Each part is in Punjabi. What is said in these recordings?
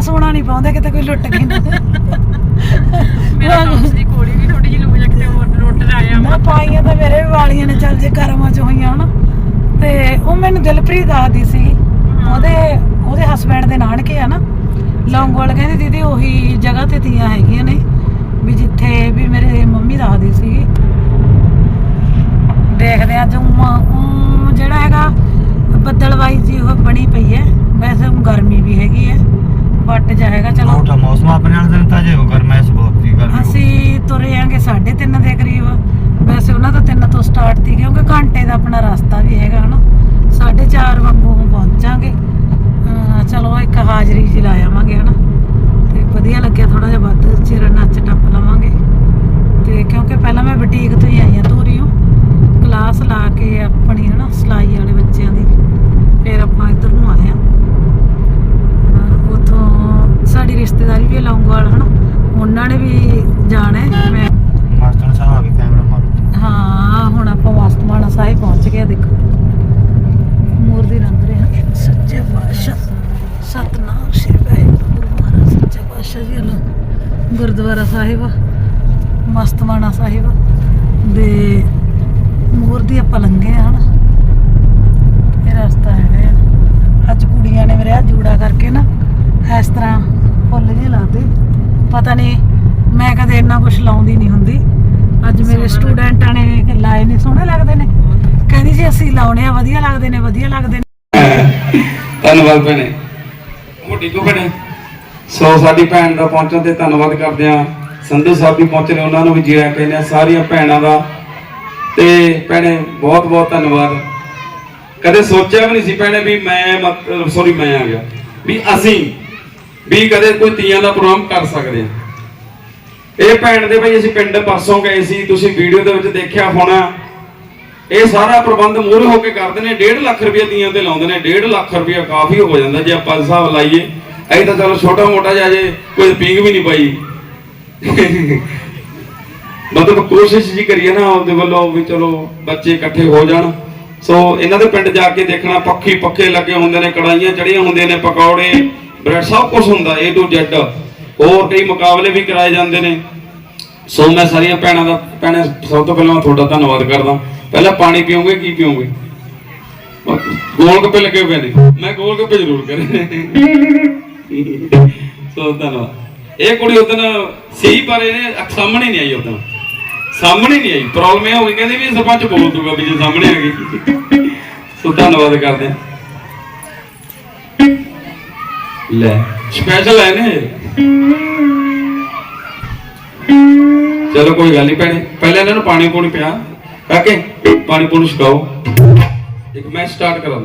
ਸੋਨਾ ਸੋਨਾ ਨਹੀਂ ਪਾਉਂਦੇ ਕਿਤੇ ਕੋਈ ਲੁੱਟ ਗਈ ਨਾ ਮੇਰਾ ਦੋਸਤ ਦੀ ਕੋੜੀ ਵੀ ਥੋੜੀ ਜਿਹੀ ਲੁੱਟ ਜਾ ਕੇ ਲੁੱਟ ਆਇਆ ਨਾ ਪਾਈਆਂ ਤਾਂ ਮੇਰੇ ਵੀ ਵਾਲੀਆਂ ਨੇ ਚੱਲ ਜੇ ਕਰਮਾਂ ਚ ਹੋਈਆਂ ਹਨਾ। ਤੇ ਉਹ ਮੈਨੂੰ ਦਿਲਪ੍ਰੀਤ ਦੱਸਦੀ ਸੀ ਉਹਦੇ ਉਹਦੇ ਹਸਬੰਡ ਦੇ ਨਾਨਕੇ ਆ ਨਾ। ਲੌਂਗੋਵਾਲ ਕਹਿੰਦੀ ਦੀਦੀ ਉਹੀ ਜਗ੍ਹਾ ਤੇ ਤੀਆਂ ਹੈਗੀਆਂ ਨੇ ਵੀ ਜਿੱਥੇ ਵੀ ਮੇਰੇ ਮੰਮੀ ਦੱਸਦੀ ਸੀ। ਦੇਖਦੇ ਆ ਜੋ ਜਿਹੜਾ ਹੈਗਾ ਬੱਦਲਵਾਈ ਜੀ ਉਹ ਬਣੀ ਪਈ ਹੈ। ਵੈਸੇ ਗਰਮੀ ਵੀ ਹੈਗੀ ਹੈ। ਵੱਟ ਜਾਏਗਾ ਚਲੋ। ਮੌਸਮ ਆਪਣੇ ਨਾਲ ਦਿਨ ਤਾਂ ਜੇ ਗਰਮੈਸ਼ ਬਹੁਤ ਦੀ ਗੱਲ ਅਸੀਂ ਤੁਰੇ ਆਂਗੇ 3:30 ਦੇ ਕਰੀਬ। ਵੈਸੇ ਉਹਨਾਂ ਦਾ 3 ਤੋਂ ਸਟਾਰਟ ਸੀ ਕਿਉਂਕਿ ਘੰਟੇ ਦਾ ਆਪਣਾ ਰਸਤਾ ਵੀ ਹੈਗਾ ਹਨਾ। 4:30 ਵਾਂਗੂ ਪਹੁੰਚਾਂਗੇ। ਅਹ ਚਲੋ ਇੱਕ ਹਾਜ਼ਰੀ ਜੀ ਲਾ ਆਵਾਂਗੇ ਹਨਾ ਤੇ ਵਧੀਆ ਲੱਗਿਆ ਥੋੜਾ ਜਿਹਾ ਵੱਧ ਚਿਰ ਨੱਚ ਟੱਪ ਲਵਾਂਗੇ ਤੇ ਕਿਉਂਕਿ ਪਹਿਲਾਂ ਮੈਂ ਬੁਟੀਕ ਤੋਂ ਹੀ ਆਈ ਹਾਂ ਧੂਰੀਓ ਕਲਾਸ ਲਾ ਕੇ ਆਪਣੀ ਹਨਾ ਸਿਲਾਈ ਵਾਲੇ ਬੱਚਿਆਂ ਦੀ ਫਿਰ ਆਪਾਂ ਇੱਧਰ ਨੂੰ ਆਏ ਹਾਂ ਅਹ ਉੱਥੋਂ ਸਾਡੀ ਰਿਸ਼ਤੇਦਾਰੀ ਵੀ ਲੌਂਗੋਵਾਲ ਹਨਾ ਉਹਨਾਂ ਨੇ ਵੀ ਜਾਣਾ ਹੈ। ਮੈਂ ਮਾਸਟਰ ਸਾਹਿਬ ਆ ਕੇ ਕੈਮਰਾ ਮਾਰੋ। ਹਾਂ ਹੁਣ ਆਪਾਂ ਮਸਤਮਾਨਾ ਸਾਹਿਬ ਪਹੁੰਚ ਗਏ ਆ, ਦੇਖੋ। ਮੂਰਤੀ ਰਹੇ ਹਾਂ ਸੱਚੇ ਪਾਤਸ਼ਾਹ ਸਤਨਾਮ ਸ੍ਰੀ ਵਾਹਿਗੁਰੂ ਮਹਾਰਾਜ ਸੱਚੇ ਪਾਤਸ਼ਾਹ ਜੀ ਵੱਲੋਂ ਗੁਰਦੁਆਰਾ ਸਾਹਿਬ ਮਸਤਮਾਨਾ ਸਾਹਿਬ ਦੇ ਮੂਰਤੀ ਆਪਾਂ ਲੰਘੇ ਆ ਹਨਾ। ਇਹ ਰਸਤਾ ਹੈਗਾ ਆ। ਅੱਜ ਕੁੜੀਆਂ ਨੇ ਮੇਰੇ ਆ ਜੂੜਾ ਕਰਕੇ ਨਾ ਇਸ ਤਰ੍ਹਾਂ ਫੁੱਲ ਜਿਹੇ ਲਾਤੇ ਪਤਾ ਨਹੀਂ ਮੈਂ ਕਦੇ ਇੰਨਾ ਕੁਝ ਲਾਉਂਦੀ ਨਹੀਂ ਹੁੰਦੀ। ਅੱਜ ਮੇਰੇ ਸਟੂਡੈਂਟਾਂ ਨੇ ਲਾਏ ਨੇ ਸੋਹਣੇ ਲੱਗਦੇ ਨੇ। ਕਹਿੰਦੀ ਜੀ ਅਸੀਂ ਲਾਉਣੇ ਆ ਵਧੀਆ ਲੱਗਦੇ ਨੇ ਵਧੀਆ ਲੱਗਦੇ ਨੇ। ਧੰਨਵਾਦ ਭੈਣੇ। ਮੋਟੀ ਕੋ ਭੈਣੇ? ਸੋ ਸਾਡੀ ਭੈਣ ਦਾ ਪਹੁੰਚਣ ਤੇ ਧੰਨਵਾਦ ਕਰਦੇ ਆ ਸੰਧੂ ਸਾਹਿਬ ਵੀ ਪਹੁੰਚੇ ਨੇ ਉਹਨਾਂ ਨੂੰ ਵੀ ਜੀਆ ਕਹਿੰਦੇ ਆ ਸਾਰੀਆਂ ਭੈਣਾਂ ਦਾ। ਤੇ ਭੈਣੇ ਬਹੁਤ ਬਹੁਤ ਧੰਨਵਾਦ। ਕਦੇ ਸੋਚਿਆ ਵੀ ਨਹੀਂ ਸੀ ਭੈਣੇ ਵੀ ਮੈਂ ਸੌਰੀ ਮੈਂ ਆ ਗਿਆ। ਵੀ ਅਸੀਂ ਵੀ ਕਦੇ ਕੋਈ ਤੀਆਂ ਦਾ ਪ੍ਰੋਗਰਾਮ ਕਰ ਸਕਦੇ ਆ ਇਹ ਭੈਣ ਦੇ ਭਾਈ ਅਸੀਂ ਪਿੰਡ ਪਾਸੋਂ ਗਏ ਸੀ, ਤੁਸੀਂ ਵੀਡੀਓ ਦੇ ਵਿੱਚ ਦੇਖਿਆ ਹੋਣਾ। ਇਹ ਸਾਰਾ ਪ੍ਰਬੰਧ ਮੂਹਰੇ ਹੋ ਕੇ ਕਰਦੇ ਨੇ 1.5 ਲੱਖ ਰੁਪਏ ਦੀਆਂ ਤੇ ਲਾਉਂਦੇ ਨੇ 1.5 ਲੱਖ ਰੁਪਏ ਕਾਫੀ ਹੋ ਜਾਂਦਾ, ਜੇ ਆਪਾਂ ਹਿਸਾਬ ਲਾਈਏ। ਐਂ ਤਾਂ ਚਲੋ ਛੋਟਾ ਮੋਟਾ ਜਿਹਾ ਜੇ ਕੋਈ ਪੀਂਗ ਵੀ ਨਹੀਂ ਪਾਈ। ਮਤਲਬ ਕੋਸ਼ਿਸ਼ ਜੀ ਕਰੀਏ ਨਾ ਉਹਦੇ ਵੱਲੋਂ ਵੀ ਚਲੋ ਬੱਚੇ ਇਕੱਠੇ ਹੋ ਜਾਣ। ਸੋ ਇਹਨਾਂ ਦੇ ਪਿੰਡ ਜਾ ਕੇ ਦੇਖਣਾ, ਪੱਖੀ ਪੱਖੇ ਲੱਗੇ ਹੁੰਦੇ ਨੇ ਕੜਾਈਆਂ ਚੜੀਆਂ ਹੁੰਦੀਆਂ ਨੇ, ਪਕੌੜੇ ਬ੍ਰੈਡ ਸਭ ਕੁਝ ਹੁੰਦਾ, A to Z ਹੋਰ ਕਈ ਮੁਕਾਬਲੇ ਵੀ ਕਰਾਏ ਜਾਂਦੇ ਨੇ। ਸੋ ਮੈਂ ਸਾਰੀਆਂ ਭੈਣਾਂ ਦਾ ਭੈਣੇ, ਸਭ ਤੋਂ ਪਹਿਲਾਂ ਮੈਂ ਤੁਹਾਡਾ ਧੰਨਵਾਦ ਕਰਦਾ। ਪਹਿਲਾਂ ਪਾਣੀ ਪੀਓਗੇ, ਕੀ ਪੀਓਗੇ? ਗੋਲ ਗੱਪੇ ਲੱਗੇ ਹੋਏ ਨੇ। ਮੈਂ ਗੋਲ ਗੱਪੇ ਜ਼ਰੂਰ ਕਰੇ। ਸੋ ਧੰਨਵਾਦ। ਇਹ ਕੁੜੀ ਉਦੋਂ ਸਹੀ ਪਰ ਇਹਨੇ ਸਾਹਮਣੇ ਨਹੀਂ ਆਈ ਉਦੋਂ ਸਾਹਮਣੇ ਨਹੀਂ ਆਈ। ਪ੍ਰੋਬਲਮ ਇਹ ਹੋ ਗਈ, ਕਹਿੰਦੇ ਵੀ ਸਰਪੰਚ ਬੋਲ ਦੂਗਾ ਵੀ ਜੇ ਸਾਹਮਣੇ ਆ ਗਈ। ਸੋ ਧੰਨਵਾਦ ਕਰਦੇ ਲੈ ਸਪੈਸ਼ਲ ਹੈ ਨੇ ਚਲੋ ਕੋਈ ਗੱਲ ਨਹੀਂ ਭੈਣੇ, ਪਹਿਲਾਂ ਇਹਨਾਂ ਨੂੰ ਪਾਣੀ ਪੂਣੀ ਪਿਆ, ਕਾਕੇ, ਪਾਣੀ ਪੂਣੀ ਛਕਾਓ। ਇੱਕ ਮੈਂ ਸਟਾਰਟ ਕਰਾਂ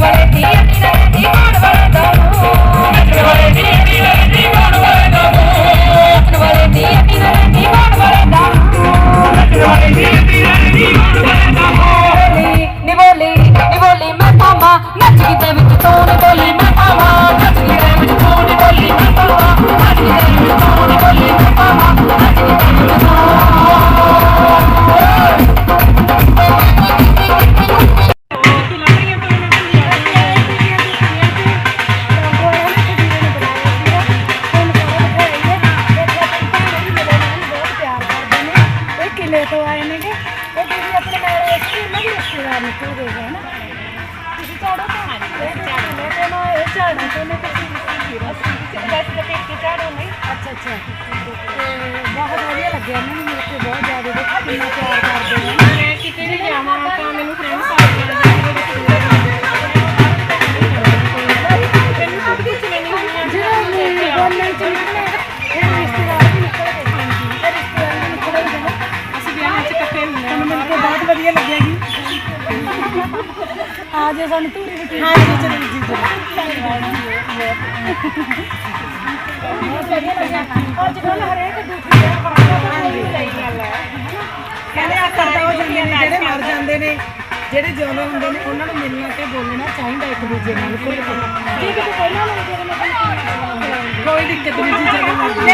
Tony Bolima, Tony Bolima, Tony Bolima, Tony Bolima, Tony Bolima, Tony Bolima, ਕਹਿੰਦੇ ਜਿਹੜੇ ਮਰ ਜਾਂਦੇ ਨੇ ਜਿਹੜੇ ਜਿਉਂਦੇ ਹੁੰਦੇ ਨੇ ਉਹਨਾਂ ਨੂੰ ਮਿਲਣਾ ਤੇ ਬੋਲਣਾ ਚਾਹੀਦਾ ਇੱਕ ਦੂਜੇ ਨਾਲ ਕੋਈ ਦਿੱਕਤ ਨਹੀਂ ਜੀ ਜਦੋਂ ਮਰਜ਼ੀ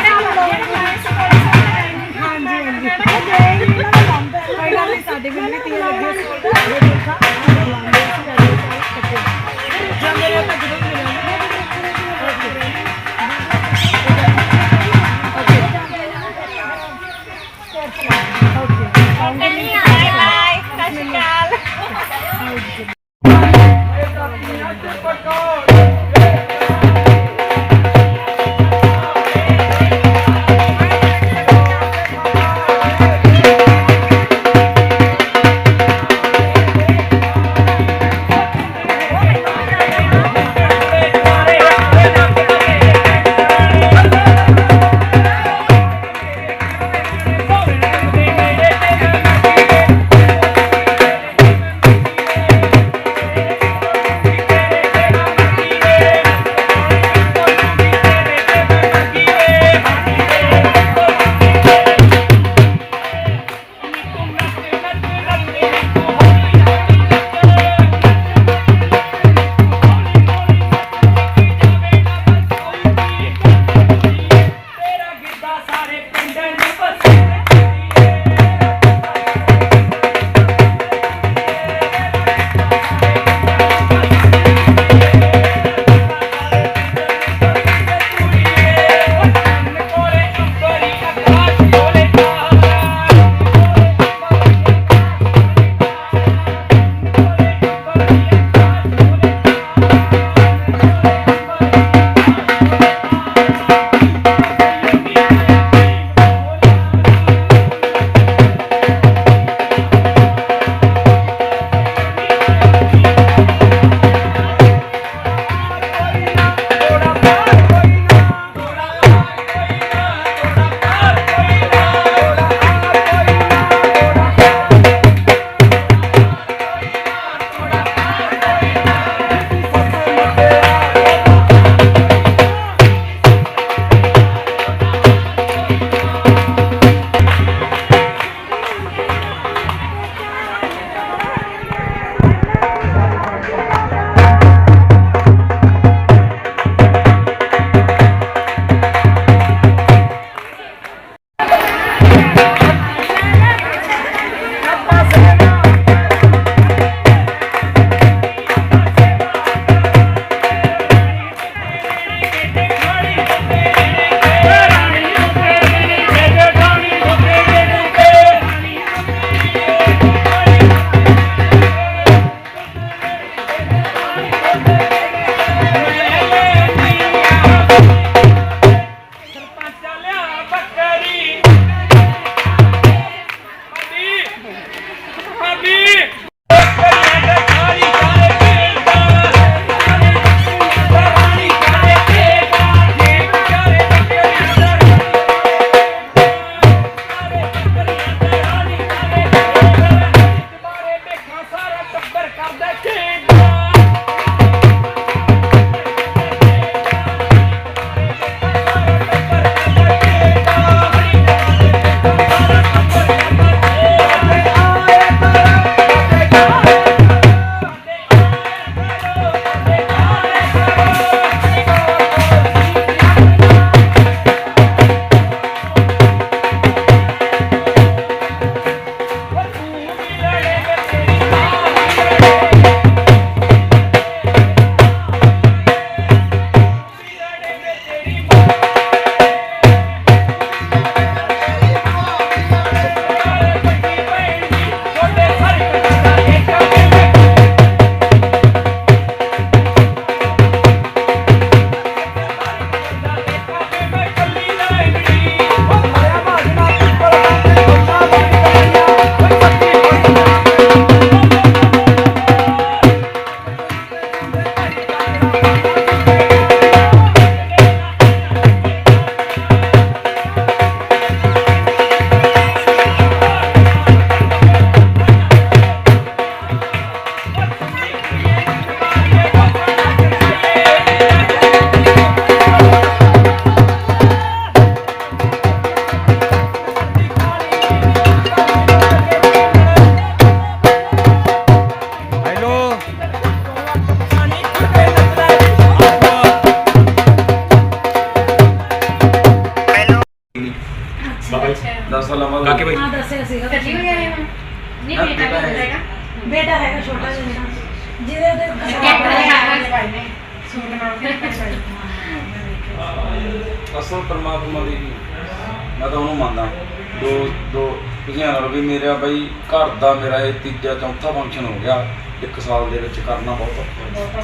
ਮੇਰਾ ਬਈ ਘਰ ਦਾ ਮੇਰਾ ਇਹ ਤੀਜਾ ਚੌਥਾ ਫੰਕਸ਼ਨ ਹੋ ਗਿਆ। ਇੱਕ ਸਾਲ ਦੇ ਵਿੱਚ ਕਰਨਾ ਬਹੁਤ ਔਖਾ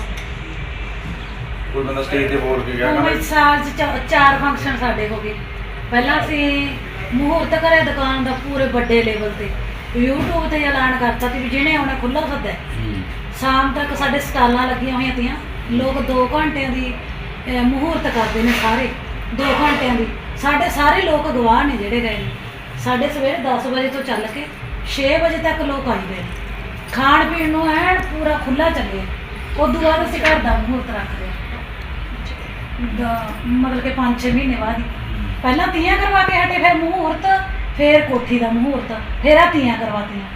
ਕੋਈ ਬੰਦਾ ਸਟੇਜ ਤੇ ਬੋਲ ਕੇ ਗਿਆ ਉਹ ਕਹਿੰਦਾ ਸਾਲ ਚ ਚਾ- ਚਾਰ ਫੰਕਸ਼ਨ ਸਾਡੇ ਹੋ ਗਏ। ਪਹਿਲਾਂ ਅਸੀਂ ਮਹੂਰਤ ਕਰਿਆ ਦੁਕਾਨ ਦਾ ਪੂਰੇ ਵੱਡੇ ਲੈਵਲ ਤੇ। YouTube ਤੇ ਐਲਾਨ ਕਰਤਾ ਸੀ ਵੀ ਜਿਹਨੇ ਆਉਣਾ ਖੁੱਲਾ ਸੱਦਾ ਹੈ। ਹੂੰ। ਸ਼ਾਮ ਤੱਕ ਸਾਡੇ ਸਟਾਲਾਂ ਲੱਗੀਆਂ ਹੋਈਆਂ ਤੀਆਂ। ਲੋਕ 2 ਘੰਟਿਆਂ ਦੀ ਅਹ, ਮਹੂਰਤ ਕਰਦੇ ਨੇ ਸਾਰੇ। 2 ਘੰਟਿਆਂ ਦੀ। ਸਾਡੇ ਸਾਰੇ ਲੋਕ ਗਵਾਹ ਨੇ ਜਿਹੜੇ ਗਏ ਨੇ। ਸਾਡੇ ਸਵੇਰੇ 10 ਵਜੇ ਤੋਂ ਚੱਲ ਕੇ 6 ਵਜੇ ਤੱਕ ਲੋਕ ਆਈ ਗਏ। ਨੇ। ਖਾਣ ਪੀਣ ਨੂੰ ਐਨ ਪੂਰਾ ਖੁੱਲਾ ਚੱਲੇ। ਉਦੋਂ ਬਾਅਦ ਅਸੀਂ ਘਰ ਦਾ ਮਹੂਰਤ ਰੱਖਦੇ ਹਾਂ ਦਾ- ਮਤਲਬ ਕਿ 5-6 ਮਹੀਨੇ ਬਾਅਦ ਹੀ। ਪਹਿਲਾਂ ਤੀਆਂ ਕਰਵਾ ਕੇ ਹਟੇ ਫਿਰ ਮਹੂਰਤ ਫਿਰ ਕੋਠੀ ਦਾ ਮਹੂਰਤ ਫਿਰ ਆ ਤੀਆਂ ਕਰਵਾਤੀਆਂ।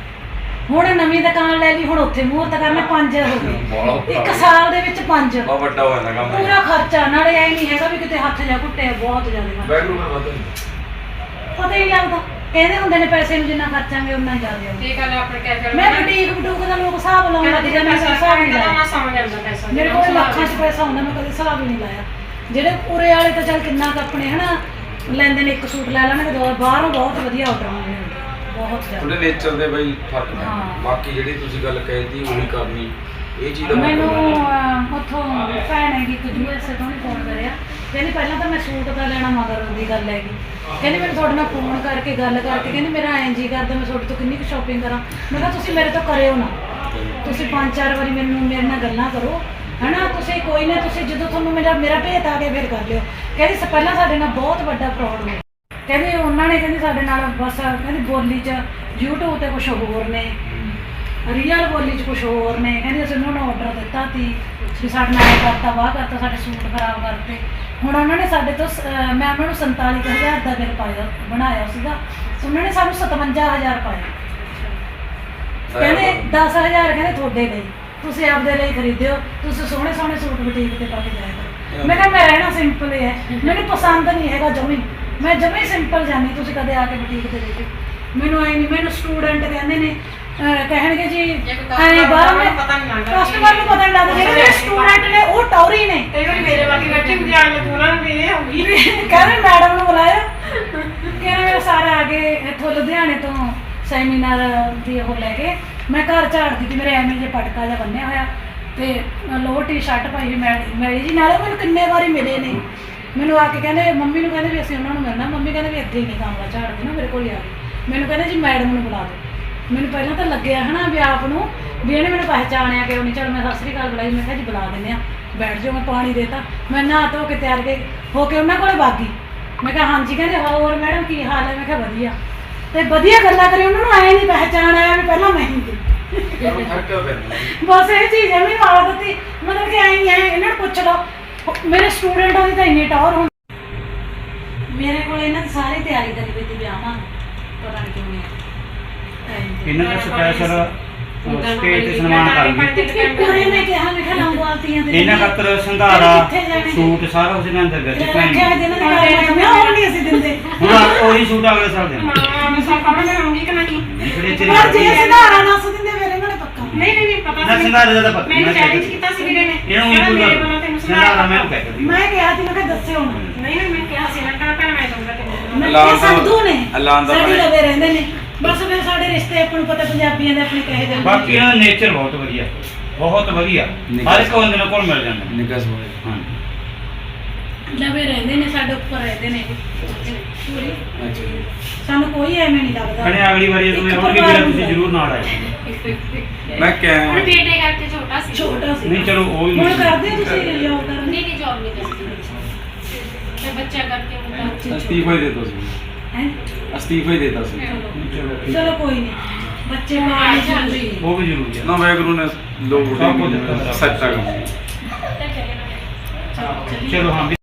ਹੁਣ ਨਵੀਂ ਦੁਕਾਨ ਲੈ ਲਈ ਹੁਣ ਉੱਥੇ ਮਹੂਰਤ ਕਰਨੇ ਪੰਜ ਹੋ ਗਏ। ਇੱਕ ਸਾਲ ਦੇ ਵਿੱਚ ਪੰਜ। ਬਹੁਤ ਵੱਡਾ ਹੋ ਜਾਂਦਾ ਕੰਮ। ਪੂਰਾ ਖਰਚਾ ਨਾਲੇ ਐ ਨਹੀਂ ਹੈਗਾ ਵੀ ਕਿਤੇ ਹੱਥ ਜਾ ਘੁੱਟੇ ਬਹੁਤ ਜ਼ਿਆਦਾ। ਬੈਡਰੂਮ ਵੱਧ। ਪਤਾ ਹੀ ਨਹੀਂ ਲੱਗਦਾ। ਕਹਿੰਦੇ ਹੁੰਦੇ ਨੇ ਪੈਸੇ ਨੂੰ ਜਿੰਨਾ ਖਰਚਾਂਗੇ ਉਨਾ ਹੀ ਜ਼ਿਆਦਾ ਆਊਗਾ। ਇਹ ਗੱਲ ਆਪਣੇ ਕਹਿ ਮੈਂ ਬੁਟੀਕ ਬਟੂਕ ਦਾ ਲੋਕ ਹਿਸਾਬ ਲਾਉਣ ਲੱਗ ਜਾਂਦੇ ਮੈਂ ਹਿਸਾਬ ਨਹੀਂ ਲਾਇਆ। ਮੈਂ ਸਮਝ ਜਾਂਦਾ ਪੈਸਾ ਮੇਰੇ ਕੋਲ ਲੱਖਾਂ 'ਚ ਪੈਸਾ ਹੁੰਦਾ ਮੈਂ ਕਦੇ ਹਿਸਾਬ ਹੀ ਨਹੀਂ ਲਾਇਆ। ਜਿਹੜੇ ਉਰੇ ਵਾਲੇ ਤਾਂ ਚੱਲ ਕਿੰਨਾ ਕੁ ਆਪਣੇ ਹਨਾ ਲੈਂਦੇ ਨੇ ਇੱਕ ਸੂਟ ਲੈ ਲੈਣਗੇ ਦੋ ਬਾਹਰੋਂ ਬਹੁਤ ਵਧੀਆ ਆਰਡਰ ਆਉਂਦੇ ਨੇ। ਬਹੁਤ ਜ਼ਿਆਦਾ। ਤੁਹਾਡੇ ਨੇਚਰ ਦੇ ਬਈ ਫ਼ਰਕ ਹੈ ਹਾਂ। ਬਾਕੀ ਜਿਹੜੀ ਤੁਸੀਂ ਗੱਲ ਕਹਿਤੀ ਉਹੀ ਕਰਨੀ। ਇਹ ਚੀਜ਼ ਦਾ ਮੈਨੂੰ ਮਤਲਬ ਹੈ। ਅਹ, ਉੱਥੋਂ ਭੈਣ ਹੈਗੀ ਇੱਕ ਯੂਐਸਏ ਤੋਂ ਨਹੀਂ ਫੋਨ ਕਰਿਆ। ਕਹਿੰਦੀ ਪਹਿਲਾਂ ਤਾਂ ਮੈਂ ਸੂਟ ਦਾ ਲੈਣਾ ਮਗਰ ਦੀ ਗੱਲ ਹੈਗੀ। ਕਹਿੰਦੀ, ਮੈਨੂੰ ਤੁਹਾਡੇ ਨਾਲ ਫੋਨ ਕਰਕੇ, ਗੱਲ ਕਰਕੇ, ਕਹਿੰਦੀ, ਮੇਰਾ ਐਂ ਜੀ ਕਰਦਾ, ਮੈਂ ਤੁਹਾਡੇ ਤੋਂ ਕਿੰਨੀ ਕੁ ਸ਼ਾਪਿੰਗ ਕਰਾਂ? ਮੈਂ ਕਿਹਾ, ਤੁਸੀਂ ਮੇਰੇ ਤੋਂ ਕਰਿਓ ਨਾ। ਤੁਸੀਂ ਪੰਜ ਚਾਰ ਵਾਰੀ ਮੈਨੂੰ, ਮੇਰੇ ਨਾਲ ਗੱਲਾਂ ਕਰੋ, ਹਨਾ? ਤੁਸੀਂ ਕੋਈ ਨਾ, ਤੁਸੀਂ ਜਦੋਂ ਤੁਹਾਨੂੰ ਮੇਰਾ ਮੇਰਾ ਭੇਤ ਆ ਗਿਆ, ਫਿਰ ਕਰ ਲਿਓ। ਕਹਿੰਦੀ, ਸ- ਪਹਿਲਾਂ ਸਾਡੇ ਨਾਲ ਬਹੁਤ ਵੱਡਾ ਫਰਾਡ ਹੋਇਆ। ਕਹਿੰਦੀ, ਉਹਨਾਂ ਨੇ ਕਹਿੰਦੀ, ਸਾਡੇ ਨਾਲ ਬਸ, ਕਹਿੰਦੀ, ਬੋਲੀ 'ਚ YouTube ਤੇ ਕੁਝ ਹੋਰ ਨੇ ਰੀਅਲ ਬੋਲੀ 'ਚ ਕੁਝ ਹੋਰ ਨੇ। ਕਹਿੰਦੀ, ਅਸੀਂ ਉਹਨਾਂ ਨੂੰ ਆਰਡਰ ਦਿੱਤਾ ਸੀ। ਵੀ ਸਾਡੇ ਨਾਲ ਕਰਤਾ ਵਾਹ ਕਰਤਾ ਸਾਡੇ ਸੂਟ ਖਰਾਬ ਕਰਤੇ। ਹੁਣ ਉਹਨਾਂ ਨੇ ਸਾਡੇ ਤੋਂ ਸ- ਅਹ ਮੈਂ ਉਹਨਾਂ ਨੂੰ 47000 ਦਾ ਬਿੱਲ ਪਾਇਆ ਬਣਾਇਆ ਸੀਗਾ। ਉਹਨਾਂ ਨੇ ਸਾਨੂੰ 57000 ਪਾਇਆ। ਕਹਿੰਦੇ 10000 ਕਹਿੰਦੇ ਤੁਹਾਡੇ ਲਈ। ਤੁਸੀਂ ਆਪਦੇ ਲਈ ਖਰੀਦਿਓ ਤੁਸੀਂ ਸੋਹਣੇ ਸੋਹਣੇ ਸੂਟ ਬੁਟੀਕ ਤੇ ਪਾ ਕੇ ਜਾਇਆ ਕਰੋ ਮੈਂ ਕਿਹਾ ਮੈਂ ਰਹਿਣਾ ਸਿੰਪਲ ਹੀ ਹੈ। ਮੈਨੂੰ ਪਸੰਦ ਨਹੀਂ ਹੈਗਾ ਜਮੀ। ਮੈਂ ਜਮੀ ਸਿੰਪਲ ਜਾਨੀ ਤੁਸੀਂ ਕਦੇ ਆ ਕੇ ਬੁਟੀਕ ਤੇ ਦੇਖਿਓ। ਮੈਨੂੰ ਐ ਨਹੀਂ ਮੈਨੂੰ ਸਟੂਡੈਂਟ ਕਹਿੰਦੇ ਨੇ ਅਹ ਕਹਿਣਗੇ ਜੀ ਐ ਬਾਹਰ ਨੂੰ ਮੈਂ ਪਤਾ ਨਹੀਂ ਲੱਗਦਾ ਕਸਟਮਰ ਨੂੰ ਪਤਾ ਨਹੀਂ ਲੱਗਦਾ ਜਿਹੜੇ ਸਟੂਡੈਂਟ ਨੇ ਉਹ ਟੌਰੀ ਨੇ। ਕਈ ਵਾਰੀ ਮੇਰੇ ਵਾਲੀ ਬੈਠੇ ਕੇ ਪੂਰਾ ਵੀ ਇਹ ਹੋ ਗਈ। ਕਹਿੰਦੇ ਮੈਡਮ ਨੂੰ ਬੁਲਾਇਆ। ਕਹਿੰਦੇ ਮੇਰੇ ਸਾਰੇ ਆ ਗਏ ਇੱਥੋਂ ਲੁਧਿਆਣੇ ਤੋਂ ਸੈਮੀਨਾਰ ਦੀ ਉਹ ਲੈ ਕੇ। ਮੈਂ ਘਰ ਝਾੜਦੀ ਸੀ ਮੇਰੇ ਐਵੇਂ ਜੇ ਪਟਕਾ ਜਿਹਾ ਬੰਨਿਆ ਹੋਇਆ। ਤੇ ਲੋਅਰ ਟੀ-ਸ਼ਰਟ ਪਾਈ ਹੋਈ ਮੈਂ ਮੈਰੀ ਜੀ ਨਾਲੇ ਮੈਨੂੰ ਕਿੰਨੇ ਵਾਰੀ ਮਿਲੇ ਨੇ। ਮੈਨੂੰ ਆ ਕੇ ਕਹਿੰਦੇ ਮੰਮੀ ਨੂੰ ਕਹਿੰਦੇ ਵੀ ਅਸੀਂ ਉਹਨਾਂ ਨੂੰ ਮਿਲਣਾ ਮੰਮੀ ਕਹਿੰਦੇ ਵੀ ਇੱਥੇ ਹੀ ਨਹੀਂ ਕਮਰਾ ਝਾੜਦੇ ਨਾ ਮੇਰੇ ਕੋਲ ਹੀ ਆ। ਗਏ ਮੈਨੂੰ ਕਹਿੰਦੇ ਜੀ ਮੈਡਮ ਨੂੰ ਬੁਲਾ ਦਿਓ। ਮੈਨੂੰ ਪਹਿਲਾਂ ਤਾਂ ਲੱਗਿਆ ਹਨਾ ਵੀ ਆਪ ਨੂੰ ਵੀ ਇਹਨੇ ਮੈਨੂੰ ਪਹਿਚਾਣਿਆ ਕਿ ਨਹੀਂ ਚਲ ਮੈਂ ਸਤਿ ਸ੍ਰੀ ਅਕਾਲ ਬੁਲਾਈ ਮੈਂ ਕਿਹਾ ਜੀ ਬੁਲਾ ਦਿੰਦੇ ਆ ਬੈਠ ਜਾਓ ਮੈਂ ਪਾਣੀ ਦੇਤਾ। ਮੈਂ ਨਹਾ ਧੋ ਕੇ ਤਿਆਰ ਕੇ ਹੋ ਕੇ ਉਹਨਾਂ ਕੋਲੇ ਬਾਗੀ ਮੈਂ ਕਿਹਾ ਹਾਂਜੀ ਕਹਿੰਦੇ ਹੋਰ ਮੈਡਮ ਕੀ ਹਾਲ ਹੈ? ਮੈਂ ਕਿਹਾ ਵਧੀਆ। ਤੇ ਵਧੀਆ ਗੱਲਾਂ ਕਰੀ ਉਹਨਾਂ ਨੂੰ ਐ ਨਹੀਂ ਪਹਿਚਾਣ ਆਇਆ ਵੀ ਪਹਿਲਾਂ ਮੈਂ ਹੀ ਸੀ ਬਸ ਇਹ ਚੀਜ਼ ਹੈ ਮੈਨੂੰ ਆਦਤ ਸੀ ਮਤਲਬ ਕਿ ਐਂ ਹੀ ਹੈ ਇਹਨਾਂ ਨੂੰ ਪੁੱਛ ਲਓ। ਮੇਰੇ ਸਟੂਡੈਂਟਾਂ ਦੀ ਤਾਂ ਇੰਨੀ ਟੌਰ ਹੁੰਦੀ। ਮੇਰੇ ਕੋਲ ਇਹਨਾਂ ਦੀ ਸਾਰੀ ਤਿਆਰੀ ਕਰੀ ਸੀ ਵਿਆਹਾਂ। ਪਤਾ ਨਹੀਂ ਕਿਉਂ ਨਹੀਂ ਇਹਨਾਂ ਦਾ ਸਪੈਸ਼ਲ ਸਟੇਜ ਤੇ ਸਨਮਾਨ ਕਰਨਗੇ ਪੂਰੇ ਮੈਂ ਕਿਹਾ ਮੈਂ ਕਿਹਾ ਲੰਗਵਾਤੀਆਂ ਦੇ ਇਹਨਾਂ ਖਾਤਰ ਸੰਧਾਰਾ? ਸੂਟ ਸਾਰਾ ਕੁਝ ਇਹਨਾਂ ਅੰਦਰ ਗੱਜ ਰੱਖਿਆ ਹੋਇਆ ਜਿਹਨਾਂ ਨੇ ਘਰ ਮੈਂ ਹੋਰ ਨਹੀਂ ਅਸੀਂ ਦਿੰਦੇ। ਹੁਣ ਉਹੀ ਸੂਟ ਅਗਲੇ ਸਾਲ ਦੇਣਾ। ਹਾਂ ਮੈਂ ਸਭ ਕਹਣਾ ਮੈਂ ਹੋਊਂਗੀ ਕਿ ਨਹੀਂ? ਜਿਹੜੇ ਚਿਰ ਪਰ ਜੇ ਸੰਧਾਰਾ ਦੱਸ ਦਿੰਦੇ ਫਿਰ ਇਹਨਾਂ ਨੇ ਪੱਕਾ। ਨਹੀਂ ਨਹੀਂ ਨਹੀਂ ਪਤਾ ਨਾ ਸੀ। ਸੰਧਾਰੇ ਦਾ ਤਾਂ ਪਤਾ ਮੈਨੂੰ ਮੈਂ ਚੈਲੰਜ ਕਹਿ ਕੀਤਾ ਸੀ ਵੀਰੇ ਨੇ। ਇਹਨੂੰ ਕਹਿੰਦਾ ਮੇਰੇ ਵੱਲੋਂ ਤੈਨੂੰ ਸੰਧਾਰਾ ਮੈਂ ਸੁਣਾ ਉਹ ਕਹਿ ਦਿੱਤੀ। ਮੈਂ ਕਿਹਾ ਸੀ ਮੈਂ ਕਿਹਾ ਦੱਸਿਓ ਨਾ ਨਹੀਂ ਨਹੀਂ ਮੈਂ ਕਿਹਾ ਸੀ ਮੈਂ ਕਹਿੰਦਾ ਭੈਣ ਮੈਂ ਦਊਂਗਾ ਤੈਨੂੰ। ਮੈਂ ਕਿਹਾ ਸੰਧੂ ਨੇ ਐਲਾਨ ਤਾਂ ਸਾਡੇ ਬਣੇ। ਲਵੇ ਰਹਿੰਦੇ ਨੇ। ਬਸ ਫਿਰ ਸਾਡੇ ਰਿਸ਼ਤੇ ਆਪਾਂ ਨੂੰ ਪਤਾ ਪੰਜਾਬੀਆਂ ਦੇ ਆਪਣੇ ਕਹੇ ਜਾਂਦੇ ਬਾਕੀ ਇਹਨਾਂ ਦਾ ਨੇਚਰ ਬਹੁਤ ਵਧੀਆ। ਬਹੁਤ ਵਧੀਆ। ਹਰ ਇੱਕ ਬੰਦੇ ਨੂੰ ਕੋਲ ਮਿਲ ਜਾਂਦਾ। ਨਿਕਸ ਹੋਏ ਹਾਂ। ਲਵੇ ਰਹਿੰਦੇ ਨੇ ਸਾਡੇ ਉੱਪਰ ਰਹਿੰਦੇ ਨੇ। ਪੂਰੀ ਅੱਛਾ। ਜੀ। ਸਾਨੂੰ ਕੋਈ ਐਵੇਂ ਨਹੀਂ ਲੱਗਦਾ। ਕਹਣੇ ਅਗਲੀ ਵਾਰੀ ਜਦੋਂ ਮੈਂ ਇੱਕ ਆਉਣਗੇ ਵੀਰੇ ਤੁਸੀਂ। ਜ਼ਰੂਰ ਨਾਲ ਆਇਓ ਮੈਂ ਕਿਹਾ ਹੁਣ ਬੇਟੇ ਕਰਕੇ ਛੋਟਾ ਸੀ। ਛੋਟਾ ਸੀ। ਨਹੀਂ ਚਲੋ ਉਹ ਵੀ ਹੁਣ ਮੁਸ਼ਕਿਲ। ਕਰਦੇ ਹੋ ਤੁਸੀਂ ਜੋਬ ਕਰਨ? ਨਹੀਂ ਨਹੀਂ ਜੌਬ ਨਹੀਂ ਕਰਦੀ। ਤੇ ਬੱਚਾ ਕਰਕੇ ਮੁੰਡਾ। ਅਸਤੀਫਾ ਹੀ ਦੇ ਦੋ ਸੀ। ਹੈ। ਅਸਤੀਫਾ ਹੀ ਦਿੱਤਾ ਸੀ। ਚਲੋ। ਕੋਈ ਨਹੀਂ। ਬੱਚੇ ਪਾਲਣੇ ਜ਼ਰੂਰੀ ਉਹ ਵੀ ਜ਼ਰੂਰੀ ਹੈ। ਨਾ ਵਾਹਿਗੁਰੂ ਨੇ ਲੋਕ। ਸੱਚਾ ਕੰਮ। ਤਾਂ ਚੱਲੇ ਹਾਂ ਵੀ